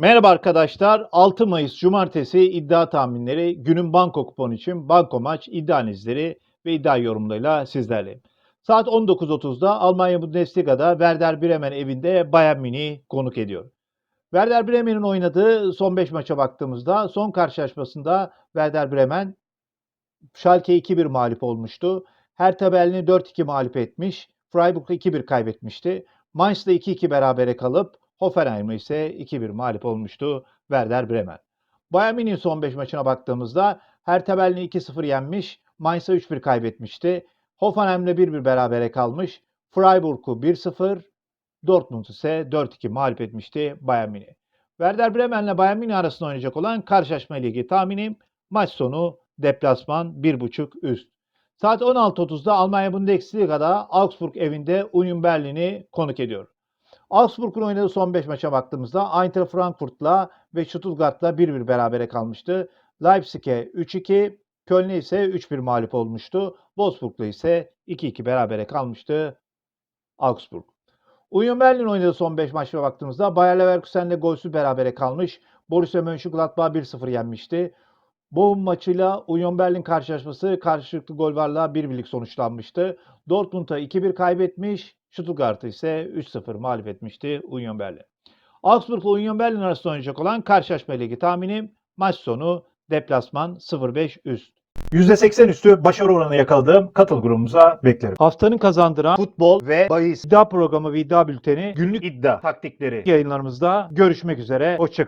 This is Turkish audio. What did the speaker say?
Merhaba arkadaşlar. 6 Mayıs Cumartesi iddia tahminleri günün banko kuponu için banko maç iddia analizleri ve iddia yorumlarıyla sizlerleyim. Saat 19.30'da Almanya Bundesliga'da Werder Bremen evinde Bayern Münih'i konuk ediyor. Werder Bremen'in oynadığı son 5 maça baktığımızda son karşılaşmasında Werder Bremen Schalke 2-1 mağlup olmuştu. Hertha Berlin'i 4-2 mağlup etmiş. Freiburg'la 2-1 kaybetmişti. Mainz'la 2-2 berabere kalıp Hoffenheim'le ise 2-1 mağlup olmuştu Werder Bremen. Bayern Münih'in son 5 maçına baktığımızda Hertha Berlin'i 2-0 yenmiş, Mainz'a 3-1 kaybetmişti. Hoffenheim'le 1-1 berabere kalmış, Freiburg'u 1-0, Dortmund ise 4-2 mağlup etmişti Bayern Münih. Werder Bremen'le Bayern Münih arasında oynayacak olan karşılaşma ligi tahminim maç sonu deplasman 1.5 üst. Saat 16.30'da Almanya Bundesliga'da Augsburg evinde Union Berlin'i konuk ediyor. Augsburg'un oynadığı son 5 maça baktığımızda Eintracht Frankfurt'la ve Stuttgart'la 1-1 berabere kalmıştı. Leipzig'e 3-2, Köln'e ise 3-1 mağlup olmuştu. Wolfsburg'la ise 2-2 berabere kalmıştı Augsburg. Union Berlin oynadığı son 5 maçlara baktığımızda Bayer Leverkusen'le golsüz berabere kalmış. Borussia Mönchengladbach 1-0 yenmişti. Bu maçıyla Union Berlin karşılaşması karşılıklı gol varla 1 birlik sonuçlanmıştı. Dortmund'a 2-1 kaybetmiş, Stuttgart'ı ise 3-0 mağlup etmişti Union Berlin. Augsburg ile Union Berlin arasında oynayacak olan karşılaşma ligi tahminim maç sonu deplasman 0-5 üst. %80 üstü başarı oranı yakaladığım katıl grubumuza beklerim. Haftanın kazandıran Futbol ve bahis iddia programı ve iddia bülteni günlük iddia taktikleri yayınlarımızda görüşmek üzere. Hoşçakalın.